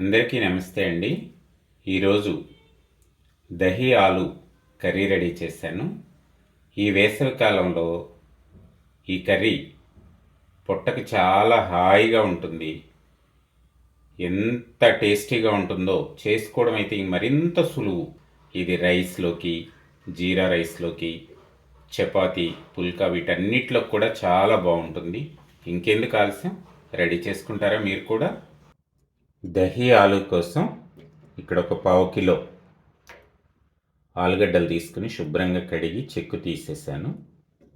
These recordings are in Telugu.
అందరికీ నమస్తే అండి. ఈరోజు దహి ఆలు కర్రీ రెడీ చేశాను. ఈ వేసవి కాలంలో ఈ కర్రీ పొట్టకి చాలా హాయిగా ఉంటుంది. ఎంత టేస్టీగా ఉంటుందో చేసుకోవడం అయితే మరింత సులువు. ఇది రైస్లోకి జీరా రైస్లోకి చపాతి పుల్కా వీటన్నిటిలో కూడా చాలా బాగుంటుంది. ఇంకెందుకు ఆలస్యం? రెడీ చేసుకుంటారా మీరు కూడా? దహి ఆలు కోసం ఇక్కడ ఒక పావు కిలో ఆలుగడ్డలు తీసుకుని శుభ్రంగా కడిగి చెక్కు తీసేసాను.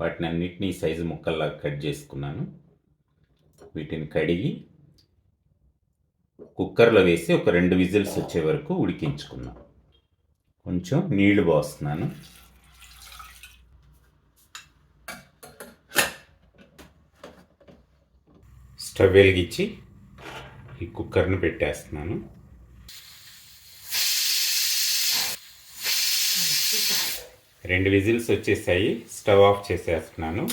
వాటిని అన్నిటినీ సైజు ముక్కల్లా కట్ చేసుకున్నాను. వీటిని కడిగి కుక్కర్లో వేసి ఒక రెండు విజిల్స్ వచ్చే వరకు ఉడికించుకున్నాం కొంచెం నీళ్ళు పోస్తున్నాను. స్టవ్ వెలిగించి ఈ కుక్కర్ని పెట్టేస్తున్నాను. రెండు విజిల్స్ వచ్చేసాయి స్టవ్ ఆఫ్ చేసేస్తున్నాను.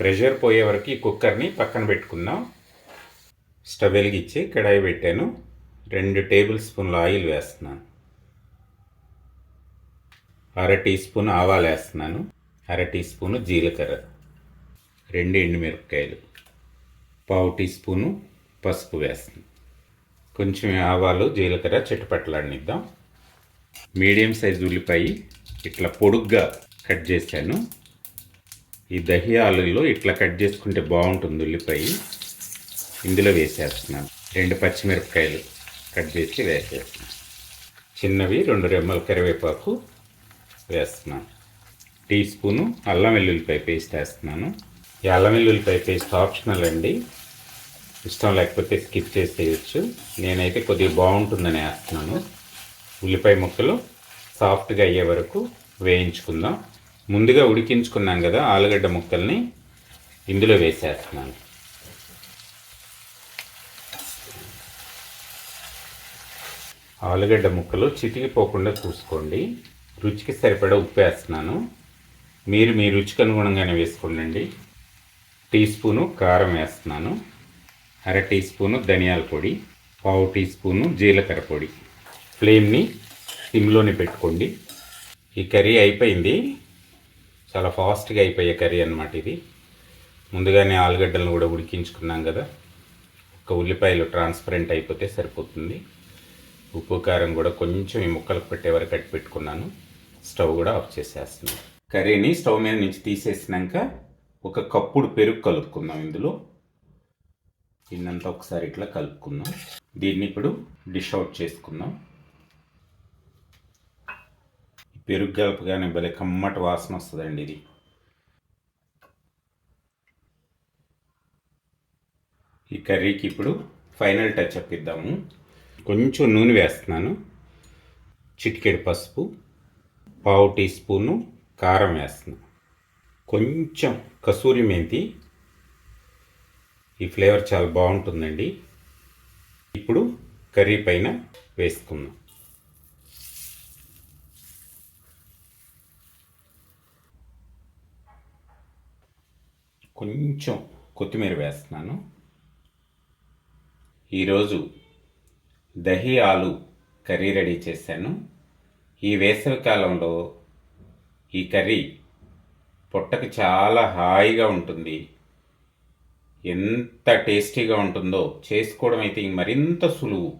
ప్రెషర్ పోయే వరకు ఈ కుక్కర్ని పక్కన పెట్టుకుందాం. స్టవ్ వెలిగించి కడాయి పెట్టాను. రెండు టేబుల్ స్పూన్ల ఆయిల్ వేస్తున్నాను. అర టీ స్పూన్ ఆవాలు వేస్తున్నాను. అర టీ స్పూను జీలకర్ర. రెండు ఎండుమిరపకాయలు. పావు టీ స్పూను పసుపు వేస్తాను కొంచెం ఆవాలు జీలకర్ర చెట్టుపట్టలాడినిద్దాం మీడియం సైజు ఉల్లిపాయ ఇట్లా పొడుగ్గా కట్ చేశాను. ఈ దహి ఆలుల్లో ఇట్లా కట్ చేసుకుంటే బాగుంటుంది ఉల్లిపాయ. ఇందులో వేసేస్తున్నాను. రెండు పచ్చిమిరపకాయలు కట్ చేసి వేసేస్తున్నాను. చిన్నవి రెండు రెమ్మల కరివేపాకు వేస్తున్నాను. టీ స్పూను అల్లం వెల్లుల్లిపాయ పేస్ట్ వేస్తున్నాను. ఈ అల్లం వెల్లుల్లిపాయ పేస్ట్ ఆప్షనల్ అండి. ఇష్టం లేకపోతే స్కిప్ చేసేయచ్చు. నేనైతే కొద్దిగా బాగుంటుందని వేస్తున్నాను. ఉల్లిపాయ ముక్కలు సాఫ్ట్గా అయ్యే వరకు వేయించుకుందాం. ముందుగా ఉడికించుకున్నాం కదా ఆలుగడ్డ ముక్కల్ని ఇందులో వేసేస్తున్నాను. ఆలుగడ్డ ముక్కలు చితికిపోకుండా చూసుకోండి. రుచికి సరిపడా ఉప్పు వేస్తున్నాను. మీరు మీ రుచికి అనుగుణంగానే వేసుకోండి టీ స్పూను కారం వేస్తున్నాను. అర టీ స్పూను ధనియాల పొడి పావు టీ స్పూను జీలకర్ర పొడి. ఫ్లేమ్ని సిమ్లోనే పెట్టుకోండి. ఈ కర్రీ అయిపోయింది. చాలా ఫాస్ట్గా అయిపోయే కర్రీ అనమాట ఇది. ముందుగానే ఆలుగడ్డలను కూడా ఉడికించుకున్నాం కదా. ఒక ఉల్లిపాయలు ట్రాన్స్పరెంట్ అయిపోతే సరిపోతుంది. ఉప్పు కారం కూడా కొంచెం ఈ ముక్కలకు పెట్టే వరకు కట్టి పెట్టుకున్నాను. స్టవ్ కూడా ఆఫ్ చేసేస్తున్నాను. కర్రీని స్టవ్ మీద నుంచి తీసేసినాక ఒక కప్పుడు పెరుగు కలుపుకుందాం ఇందులో. దీన్నంతా ఒకసారి ఇట్లా కలుపుకుందాం. దీన్ని ఇప్పుడు డిష్ అవుట్ చేసుకుందాం. పెరుగు కలపగానే భలే కమ్మటి వాసన వస్తుందండి ఇది. ఈ కర్రీకి ఇప్పుడు ఫైనల్ టచ్ అప్ ఇద్దాము. కొంచెం నూనె వేస్తున్నాను. చిటికెడు పసుపు పావు టీ స్పూను కారం వేస్తున్నాను. కొంచెం కసూరి మెంతి ఈ ఫ్లేవర్ చాలా బాగుంటుందండి. ఇప్పుడు కర్రీ పైన వేసుకుందాం. కొంచెం కొత్తిమీర వేస్తున్నాను. ఈరోజు దహి ఆలు కర్రీ రెడీ చేశాను. ఈ వేసవి కాలంలో ఈ కర్రీ పొట్టకు చాలా హాయిగా ఉంటుంది. ఎంత టేస్టీగా ఉంటుందో చేసుకోవడం అయితే మరింత సులువు.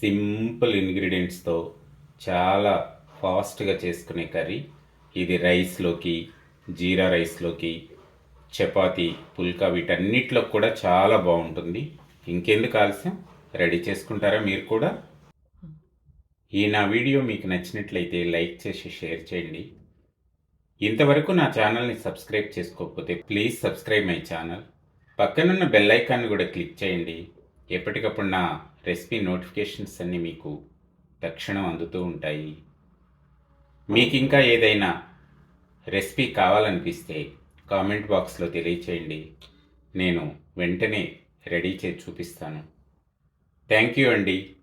సింపుల్ ఇంగ్రీడియంట్స్తో చాలా ఫాస్ట్గా చేసుకునే కర్రీ. ఇది రైస్లోకి జీరా రైస్లోకి చపాతి పుల్కా వీటన్నిటిలో కూడా చాలా బాగుంటుంది. ఇంకెందుకు ఆలస్యం? రెడీ చేసుకుంటారా మీరు కూడా? ఈ నా వీడియో మీకు నచ్చినట్లయితే లైక్ చేసి షేర్ చేయండి. ఇంతవరకు నా ఛానల్ని సబ్స్క్రైబ్ చేసుకోకపోతే ప్లీజ్ సబ్స్క్రైబ్ మై ఛానల్. పక్కనున్న బెల్ ఐకాన్ని కూడా క్లిక్ చేయండి. ఎప్పటికప్పుడు నా రెసిపీ నోటిఫికేషన్స్ అన్నీ మీకు తక్షణం అందుతూ ఉంటాయి. మీకు ఇంకా ఏదైనా రెసిపీ కావాలనిపిస్తే కామెంట్ బాక్స్లో తెలియచేయండి. నేను వెంటనే రెడీ చేసి చూపిస్తాను. థ్యాంక్ యూ అండి.